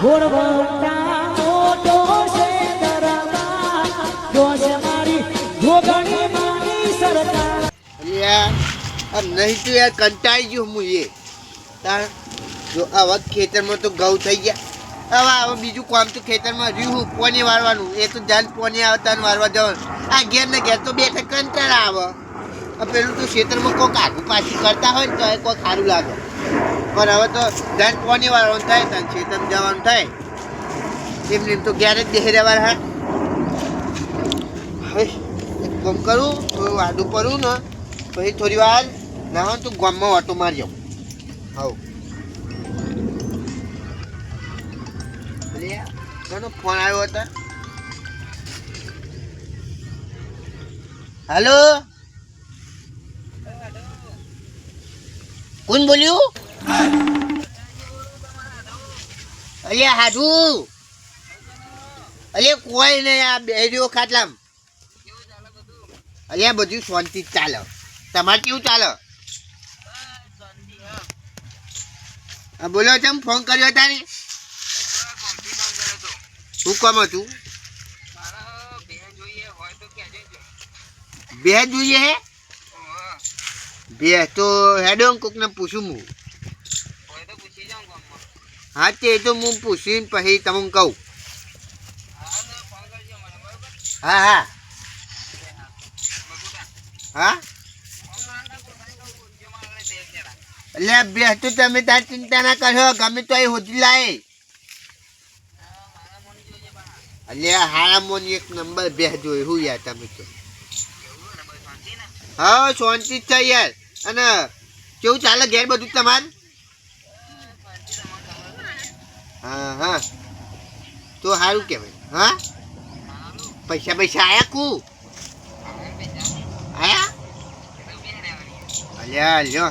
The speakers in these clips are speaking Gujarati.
નહીં તો યાર કંટાળી ગયો હું એ. તાર, જો આવા ખેતરમાં તો ઘઉં થઈ ગયા. હવે હવે બીજું કામ તો ખેતરમાં રહ્યું પોની વાળવાનું. એ તો જાન પોની આવતા વાળવા જવાનું. આ ઘેર ને ઘેર તો બેઠા કંટાળા આવે. પેલું તો ખેતરમાં કોઈક આગું પાછું કરતા હોય તો એ કોઈ સારું લાગે. પણ હવે તો જાન પોની વાળવાનું થાય તો ચેતન જવાનું થાય. એમને એમ તો ક્યારે જ બેસી રહેવા હા હવે એક કામ કરું, થોડું વાદું પડું ને, પછી થોડી વાર ના હોય તું ગામમાં ઓટો મારજો હવ કોનો ફોન આવ્યો હતા? હાલો? કોણ બોલ્યું? અલ્યા હાજુ અલે કોઈ નહીં આ બે રહ્યો ખાટલામ. અલ્યા બધું શાંતિ ચાલે. તમારે કેવું ચાલે? બોલો તમે ફોન કર્યો હતા ને શું કામ હતું? બે જોઈએ હે? બે તો હેડો કોકને પૂછું હું. હા તે તો હું પૂછીને પછી તમને કહું. હા હા. હા? એટલે બે તો તમે તાર ચિંતા ના કરો ગમે તો એ હોજી લાય. એટલે હારા મોન એક નંબર બે જોઈ, હું યાર તમે તો. હા, શાંતિ છે યાર. અને કેવું ચાલે ઘેર બધું તમારે? હા હા. તો સારું કહેવાય. હા? પૈસા પૈસા આયા કુ? આયા? અલ્યા લ્યો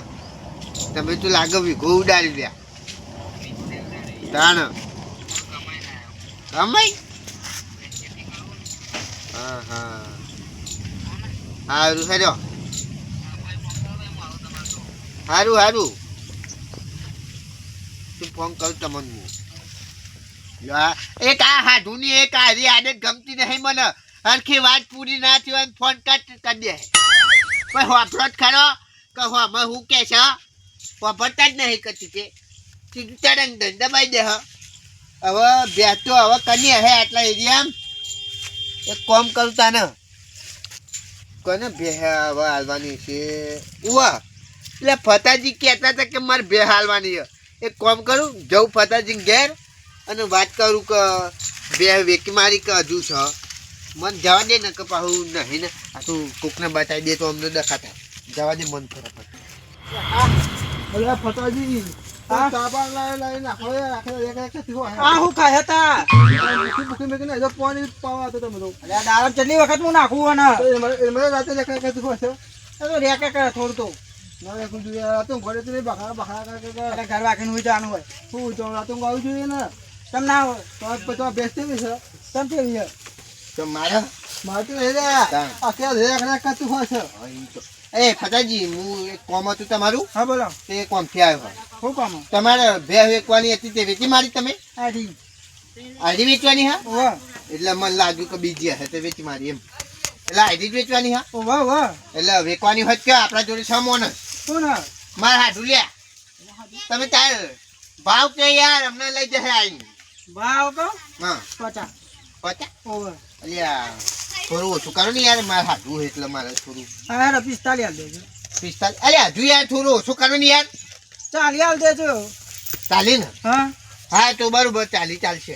તમે તો લાગે વિઘો ઉડાડી દે તાણ. અમાઈ હા હા. સારું સારું સારું સારું તું ફોન કરું તમને હું. એક આ હાધુની એક આરી આદત ગમતી નહીં મને. હરખી વાત પૂરી ના થયો ફોન કટ કરી દે. પણ વાપરો જ ખરો? કે હોમાં હું કે છે? વાપરતા જ નહીં કરતી કે. ચિંતાડન દબાઈ દે હવે બેસતો હવે કની હે આટલા એરિયા એક કોમ કરું તાને. કોને બે હવે હાલવાની છે? ઉવા. એટલે ફતાજી કહેતા હતા કે મારે બે હાલવાની છે. એક કોમ કરું જવું ફતાજી ઘેર. અને વાત કરું કે બે વેકી મારી કે હજુ છે. મન જવા દે ને કે પાછું નહીં ને. આ તું કોકને બતાવી દે તો અમને દખાતા. જવા દે મન ફરક અલ્યા ફટાજી હું? કેટલી વખત હું નાખું થોડું તો. ઘરે તો નહીં બખા બખા કરે કે એટલે ઘર વાકીને હુઈ જવાનું હોય. હું તો રાતું ગાવું જોઈએ ને. તમ ના તો પછી બેસતી બી છે. તમ કેવી છે? તો મારા? મારે તો. આખે રે હોય છે? એ ફતાજી હું એક કોમ હતું તમારું? હા બોલો. તે કોમથી આવ્યો. હોય શું કોમ? તમારે બે વેચવાની હતી તે વેચી મારી તમે? આડી. આડી વેચવાની હા? એટલે મને લાગ્યું કે બીજી હશે તે વેચી મારી એમ. એટલે આડી જ વેચવાની હા? ઓ વાહ વાહ એટલે વેચવાની હોય કે આપણા જોડે છ મોન ના મારે હાડું લ્યા તમે તાર ભાવ કે યાર? અમને લઈ જશે આવીને ભાવ કહો હા. પચાસ. પચા ઓવર અલ્યા થોડું ઓછું કરો ને યાર મારે હાડું એટલે મારે થોડું. હા પિસ્તાલી હાલ દેજો. પિસ્તાલીસ? અલ્યા હજુ યાર થોડું ઓછું કરો ને યાર. ચાલી હાલ દેજો. ચાલી ને? હા. હા તો બરોબર ચાલી ચાલશે.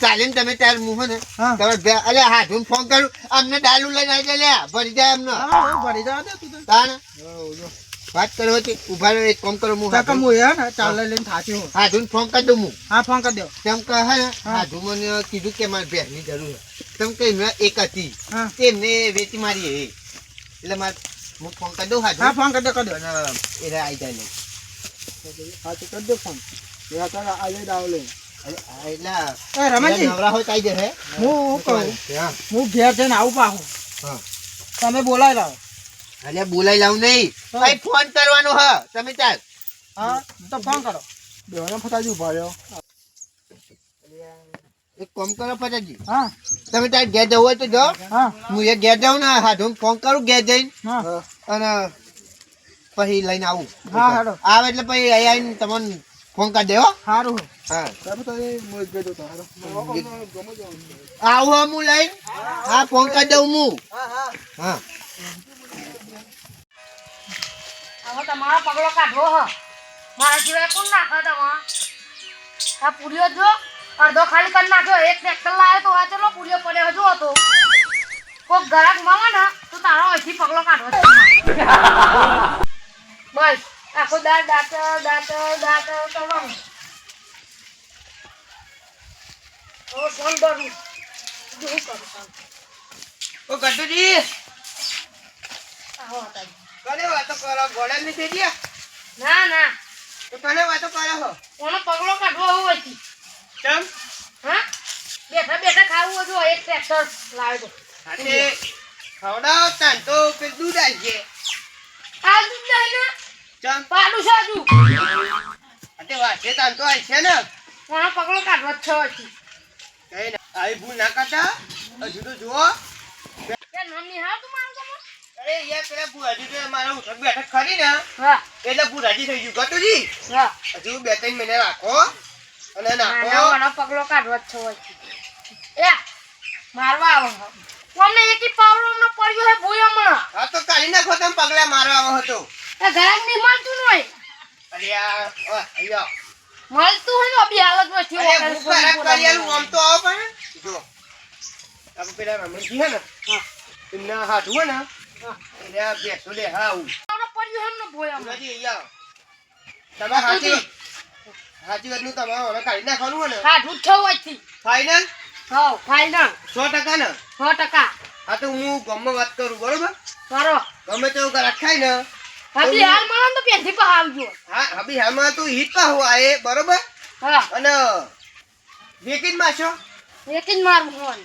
ચાલીને તમે તાર મુહો ને હા. તમે બે અરે હાથું ફોન કરું અમને ડાલુ લઈને આવી જાય લ્યા ભરી જાય અમને હા હા, ભરી જવા દે તું તાણ? વાત કરો હતી ઊભા રહ્યો એક કામ કરો હું કાકા હાથું હું હે ને ચાલ લઈને થાચી હું. હાથું ફોન કરી દઉં હું. હા ફોન કરી દો. તેમ કહે હે હા. મને કીધું કે મારે ભેંસની જરૂર છે. તેમ કહે મેં એક હતી. હા. તેમને વેચી મારી એ. એટલે મારે હું ફોન કરી દઉં હા હા ફોન કરી દો કરી દો. એટલે આવી જાય લઈ હા તો કરી દો ફોન આજે દાવ લઈ એટલે રમણજી નવરા હોય તો આવી જશે. હું કહું? હા. હું ઘેર જઈને આવું પાછું. હા. તમે બોલાવી લાવો. અલ્યા બોલાઈ લાવું નહીં. ભાઈ ફોન કરવાનો હ. તમે ચાલ. હા તો ફોન કરો. બેવાના ફટાજી ઊભા રહ્યો. એક કામ કરો ફટાજી હા. તમે તાર ઘેર જવું હોય તો જો. હા. હું એ ઘેર જાઉં ને હા હું ફોન કરું ઘેર જઈને. હા. અને પછી લઈને આવું. હા. આવે એટલે પછી અહીં આવીને તમને ફોન કરી દેવો. સારું હા. આવું હું લઈ હા ફોન કરી દઉં હું. હા હા. હા. હવે તમારો પગલો કાઢવો હ. મારા સિવાય કોણ નાખે તમે? આ પૂરીઓ જો અડધો ખાલી કરી નાખ્યો એક ટ્રેક્ટર લાવ્યો તો આ ચલો પૂરીઓ પડ્યો હજુ હતો. કોક ગરાક માવા ને તો તારો અહીંથી પગલો કાઢવો બસ આખો દાંત દાંત દાંત દાંત કરવાનું ઓ કરું શું કરું? ઓ ગટુજી આવો હતા. કને વાતો કરો ગોળા ની થઈ ગયા? ના ના. તો કને વાતો કરો હો. કોનો પગલો કાઢવો હોય હતી ચમ? હા? બેઠા બેઠા ખાવું હતું એક ટ્રેક્ટર લાવ્યો તો હાથે ખવડાવો તાન તો પેલ દૂધ આવી આ દૂધ નહીં ને? ચમ? પાડું સાજુ હજુ વાત વાસે તાન તો આવશે ને? કોનો પગલો કાઢવો જ હતી કઈ ના આવી ભૂલ ના કરતા? હજુ તો જુઓ. મમ્મી હા તું મારું અરે યાર પેલા ભુરાજી તો મારા ઉઠક બેઠક ખરી ને. હા. એટલે ભુરાજી થઈ ગયું ગટુજી હા. હજુ બે ત્રણ મહિને રાખો. અને ના નાખો. પગલો કાઢવો જ છે એ મારવા આવો અમને એકી પાવડો હમણાં પડ્યો હે ભૂયો હમણાં હા તો કાઢી નાખો તમે પગલા મારવા આવો હતો એ ઘરાક નહીં મળતું ન અરે આ અ, અહીંયા મળતું હોય ને હાલત વચ્ચે અરે ભૂખ ખરાબ આમ તો આવો પણ. જો આપણે પેલા રમણજી હે ને હા. એમના હાથ હોય ને હોય છે ગમે તેવું ગરાક ખાય ને અભી હાલ ને તો પેન્થી પર આવજો હા. હબી હાલમાં તું હિત પા હું એ બરોબર હા અને વેકીજ માશો એક જ મારું ફોન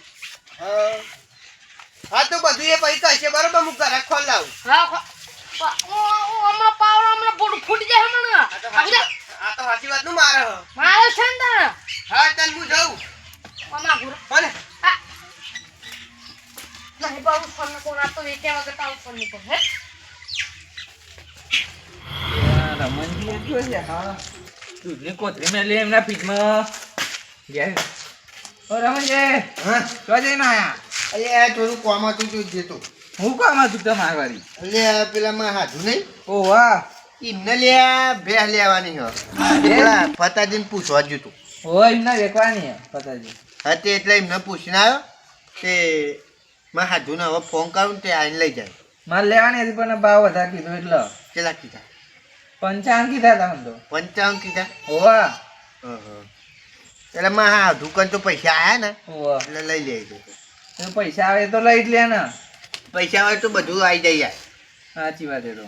હા તો બધું એ પૈસા છે બરોબર હું ઘરે ખોલ લાવું હા ખો- પા- ઓ- ઓ હમણાં પાવડો હમણાં ફૂટ- ફૂટી જાય હમણાં આ તો સાચી- વાતનું મારે મારે છે ને તારે હા ચાલ હું જઉં. ભલે નહીં બાબુ ફોન કોણ આ તો વેચ્યા વગર તારું ફોન નહીં કરે હે? રમણજી છે હા. દૂધની કોથળી મેલી એમના પીઠમાં. ગયા રમણજી હા. તો જઈને આયા? અલે આ થોડું કોમ હતું તો. જતો હું કામ હતું તમારી વાળી અલે આ પેલા માં હાજુ નહીં? ઓ વાહ. એમને લે બે લેવાની હ. પેલા ફતાજીને પૂછવા જતું ઓ એમને વેકવાની પતાજી હા તે એટલે એમને પૂછીને આવ્યો તે માં હાજુને હવે ફોન કરું ને તે આવીને લઈ જાય. મારે લેવાની હતી પણ ભાવ વધારે કીધો એટલે. કેટલા કીધા? પંચાવન કીધા હતા મને તો. પંચાવન કીધા? ઓવા હં. એટલે માં હા દુકાન તો પૈસા આયા ને એટલે લઈ લે તો પૈસા આવે તો લઈ જ લે ને પૈસા આવે તો બધું આવી જાય યાર. સાચી વાત એ તો.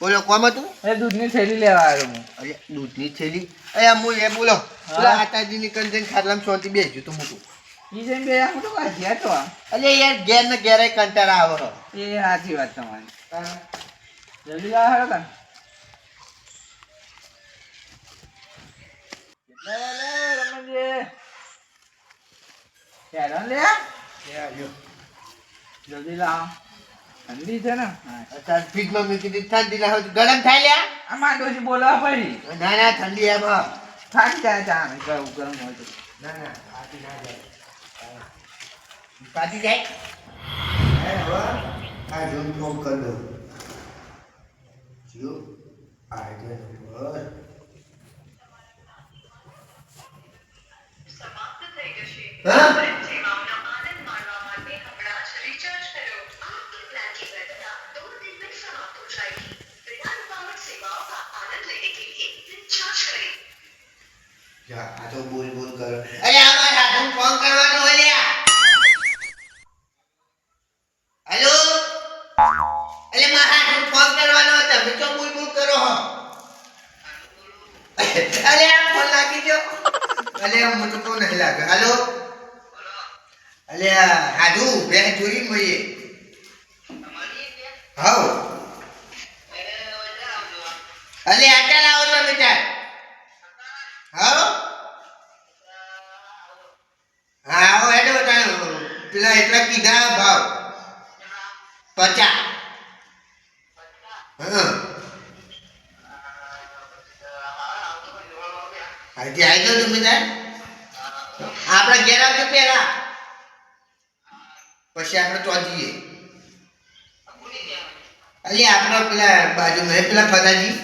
બોલો કોમ હતું? એ દૂધની થેલી લેવા આવ્યો હું. અરે દૂધની થેલી? અરે હું એ બોલો. પેલા આતાજીની કંજન ખાટલામાં શાંતિ બેસ્યું તો મોટું. ઈ જઈને બે આમ તો કાંઈ ગયા તો. અરે યાર ઘેર ને ઘેર કંટાળા આવે એ સાચી વાત તમારી. જલ્દી લાવ તાન. રમણજી? હેડો લે. જલ્દી લાવ. ઠંડી છે ને. અત્યારે ફ્રીજમાં મૂકી દીધી ઠંડી ના હોય ગરમ થાય લ્યા. આ માંડોશી બોલાવા પડી. ના ના ઠંડી એમ હા. જાય ચા ગરમ ગરમ હોય તો. ના ના પાછી ના જાય. પાછી જાય? આ જોન ફોન કરી દઉં જો આ અલ્યા હું તો નહીં લાગે હાલો અલ્યા હાજુ બે ચોરી મળીએ હાઉ અલે, આટા લાવો તો બેટા. હાઉ હા હો એટલે બતા પેલા એટલા કીધા, ભાવ. પચાસ. હા. આજે આવી જાઓ તમે ત્યાં આપણે ઘેર આવજો પહેલા. પછી આપણે તો જઈએ. અલી, આપણા પેલા બાજુ મેં પેલા ફતાજી?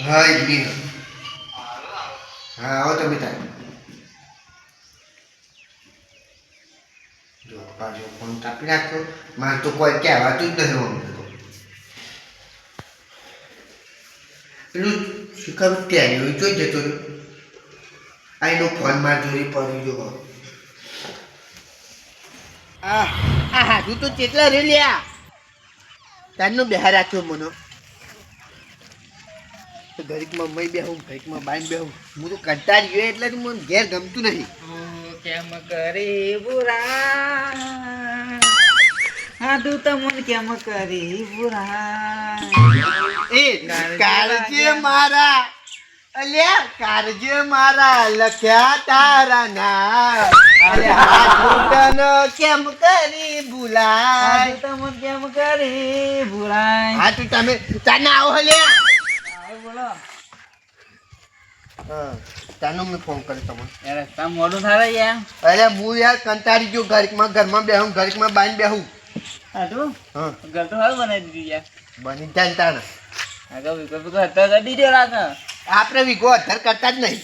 હા, એ હા, આવો તમે ત્યાં પાછો ફોન કાપી નાખ્યો મારે તો કોઈ કહેવાતું જ નહીં પેલું શીખર ત્યાં જોઈ જોઈ જતો રહ્યો. આ એનો ફોન માર જોડી પડી ગયો આ આ હાથું તો ચેટલા રે લ્યા તારનો બહાર રાખ્યો મને. તો ઘડીકમાં મય બેહું ઘડીકમાં બાઈન બેહું. હું તો કંટાળી ગયો એટલે મને ઘેર ગમતું નહીં. કેમ કરે બુરા હાડું તમને કેમ કરી બુરા એ કાળજે મારા અલ્યા કાળજે મારા લખ્યા તારા નામ અરે હાથું કેમ કરી ભૂલાય હાડું તમને કેમ કરી બુરાય હા તું તમે તાના આવો હલ્યા આવો બોલો હા તાનો મેં ફોન કર્યો તમને યાર રસ્તા મોડું થાય યાર અરે હું યાર કંટાળી ગયો ઘડીકમાં ઘરમાં બેહું ઘડીકમાં બાઈને બેહું હાડું હા. ઘર તો હવે બનાવી દીધું યાર. બની ચાલતા ને આગળ વિકો વિકો હતા કરી દીધો રાખ આપણે વિગો અધર કરતા જ નહીં.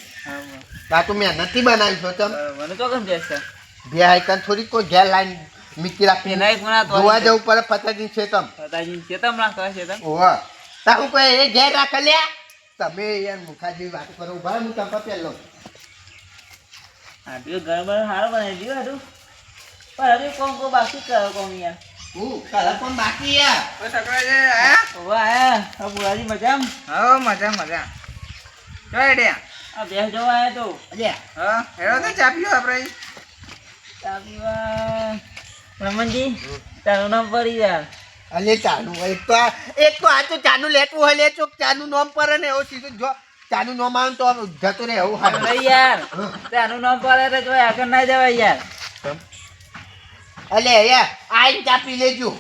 આ તો મેં નથી બનાવી છો તમ મને તો કેમ જશે બે આઈકન થોડી કોઈ ઘેર લાઈન મીકી રાખી. એના પણ જોવા જવું પડે પતાજી છે તમ. પતાજી ચેતમ રાખતા છે તમ. ઓવા તારું કોઈ એ ઘેર રાખ લ્યા તમે યાર મુખાજી વાત કરો ઊભા હું તમે પેલો. હાડું ઘર બર સારું બનાવી દીધું હાડું પણ હવે કોમ કો બાકી કરો કોમ યાર? પણ બાકી યાર ઓવા આયા આ હા? મજા મજા. જોઈ ડે જોવા આયા તો. અલ્યા હા હેડો તો ચા પીઓ આપણે. ચા પીવા રમણજી તારું નામ પડી યાર અલે ચાનું એક તો આ- એક તો આ તો ચાનું લેતું હોય લે ચોક ચાનું નામ પર ને એવો સીધું જો ચાનું નામ આવે તો જતો રે એવું હારું. યાર તારું નામ પડે તો આગળ ના જવાય યાર. અલે યાર આઈને ચા લેજો.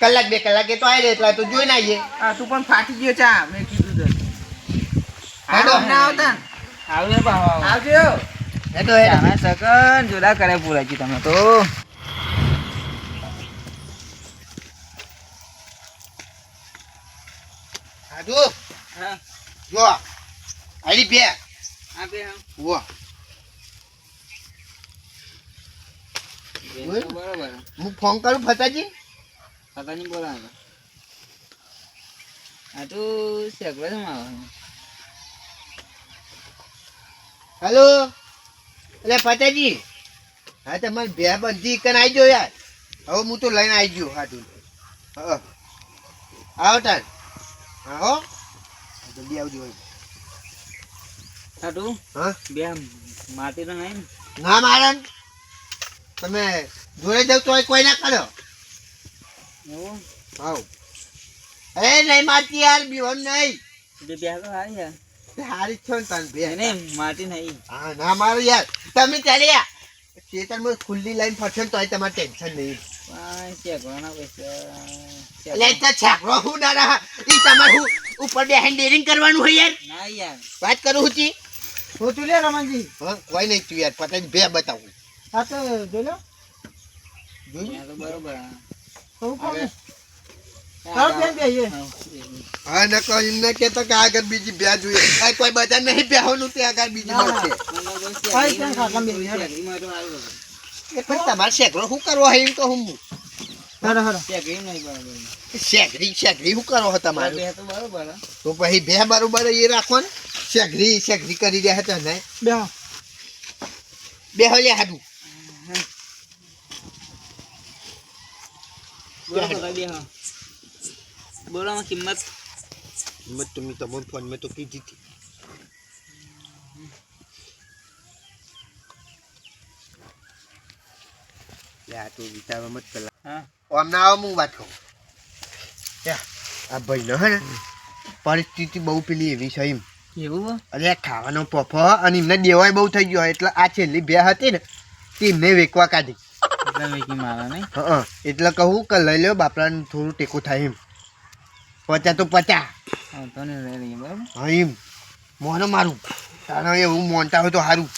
કલાક બે કલાકે તો આવી એટલા તો જોઈને આવીએ તું પણ ફાટી ગયો ચા મેં કીધું આવતા? આવજે આવજો. જોડા કરે પૂરાજી તમે તો. સાધુ હા. જો આલી બે. આપે વો બરાબર. હું ફોન કરું ફતાજી? ફતાજી બોલાવે આ તો છે મારો. હેલો? એટલે ફતાજી હા તમારે બે બંધી કન આવી ગયો યાર. હવે હું તો લઈને આવી ગયો હાટું હા. આવો તાર. આવો જલ્દી આવજો હાટું હા? બે માટી તો નહીં ના? મારન તમે જોડે જાવ તો કોઈ ના કરો એવું? હાવ અરે નહીં મારતી યાર બીવન નહીં. બે બે તો હારી યાર હારી છો ને તને બે. નહીં માટી નહીં. હા ના મારો યાર. તમે ચાલ્યા ખેતરમાં ખુલ્લી લાઈન ફરશે તોય તમારે ટેન્શન નહીં. એટલે તો છાકરો હું ના ઈ તમારું ઉપર બેહીને ડેરિંગ કરવાનું હોય યાર ના યાર વાત કરું હું તી હું તું લે રમણજી હા કોઈ નહીં તું યાર પતાઈ બે બતાવું હા તો જોઈ લો આ બરોબર તો હું કોણ. હા કે આગળ બીજી બે જોઈએ આ કોઈ બધા નહીં બેહવાનું તે આગળ બીજી. મળશે તમારે શેકડો શું કરવો હોય એમ તો હું હેડો હેડો શેકરી શેકરી શું કરવો હોય તમારે? બે તો બરોબર હે. તો પછી બે બરોબર એ રાખો ને. શેકરી શેકરી કરી રહ્યા તો ને બેહો બે હલે હાડું. બોલો તો કઈ બે હા. બોલો આમાં કિંમત મત તમે તમને ફોન મેં તો કીધી હતી. લે આ તો વિચારવા મત પેલા હા. હમણાં આવો હું વાત કહું આ ભાઈનો હે ને પરિસ્થિતિ બહુ પેલી એવી છે એમ. એવું અરે ખાવાનો પફો અને એમને દેવાય બહુ થઈ ગયો એટલે આ છેલ્લી બે હતી ને તે એમને વેકવા કાઢી. એટલે વેકી મારા હા એટલે કહું કે લઈ લો બાપરાને થોડું ટેકો થાય એમ. પચા તો પચા. ને હા એમ. મોનો મારું. તારે એવું મોનતા હોય તો સારું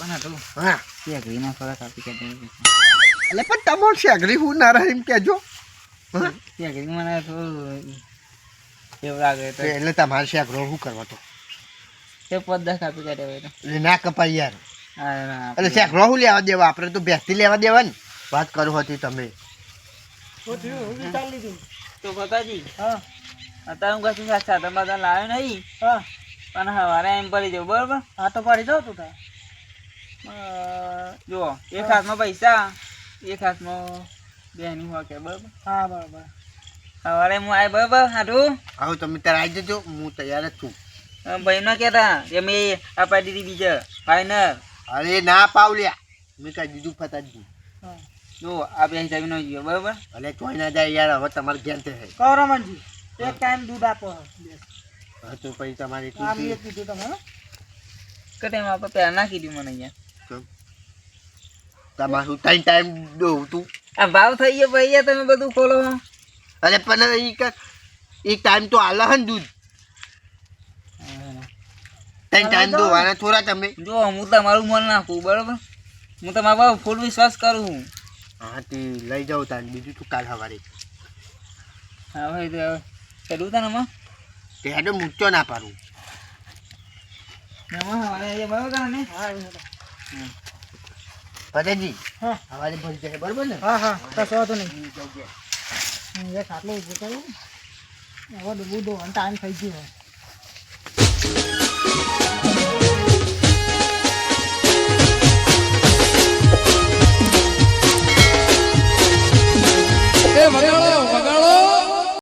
હા. ત્યાં ઘીના ફરક આપી કાઢી એટલે પણ તમારું શેગરી હું ના રહે એમ ઘી મને થોડું એવું લાગે તો. એટલે તમારે શેગરો શું કરવા તો? એ પદ્ધા કાપી હોય એટલે ના કપાય યાર. એટલે શેગરો શું લેવા દેવા? આપણે તો બેસતી લેવા દેવા ને વાત કરો હતી તમે. તો કતાજી હા. અત્યારે હું કશું સાચા તમે બધા લાવ્યો નહીં. હા. પણ સવારે એમ પડી જાવ બરોબર? હા તો પડી જાવ તું તાર. જુઓ એક હાથમાં પૈસા એક હાથમાં બેની હોય કે બરાબર? હા બરોબર. સવારે હું આવી બરાબર હાટું? આવો તમે ત્યારે આવી જજો હું તૈયાર જ છું. ભાઈ ના કહેતા કે મેં અપાઈ દીધી બીજા ફાઈનલ અરે ના પાવલ્યા. મેં કહી દીધું ફતાજી જો આ બે હિસાબી નો ગયો બરાબર? અરે કોઈ ના જાય યાર હવે તમારે ઘેર કહો કૌરમનજી એક ટાઈમ દૂધ આપો હા તો પછી તમારે કીધું. તમે હો. કે ટાઈમ આપણે પહેલા નાખી દીધું મને અહીંયા. તમારું ત્રણ ટાઈમ દઉં તું આ ભાવ થઈ ગયો ભાઈ તમે બધું ખોલો. અરે પણ એક એક ટાઈમ તો આલે હે ને દૂધ. ત્રણ ટાઈમ દોવાના થોડા તમે. જો હું તમારું મન નાખું બરોબર? હું તમારા પર ફૂલ વિશ્વાસ કરું હું હા તે લઈ જાઉં તાર બીજું તું કાલ સવારે. હા ભાઈ તો કર્યું તા માં તે હેડો મૂચો ના પાડું. એમાં આવીએ બરોબર ને? ફતેજી હા. સવારે ભરી જાય બરોબર ને? હા હા. કશો વાંધો નહીં. હું એક આટલું ઊભો કર્યો હવે ડૂબું દો ટાઈમ થઈ ગયો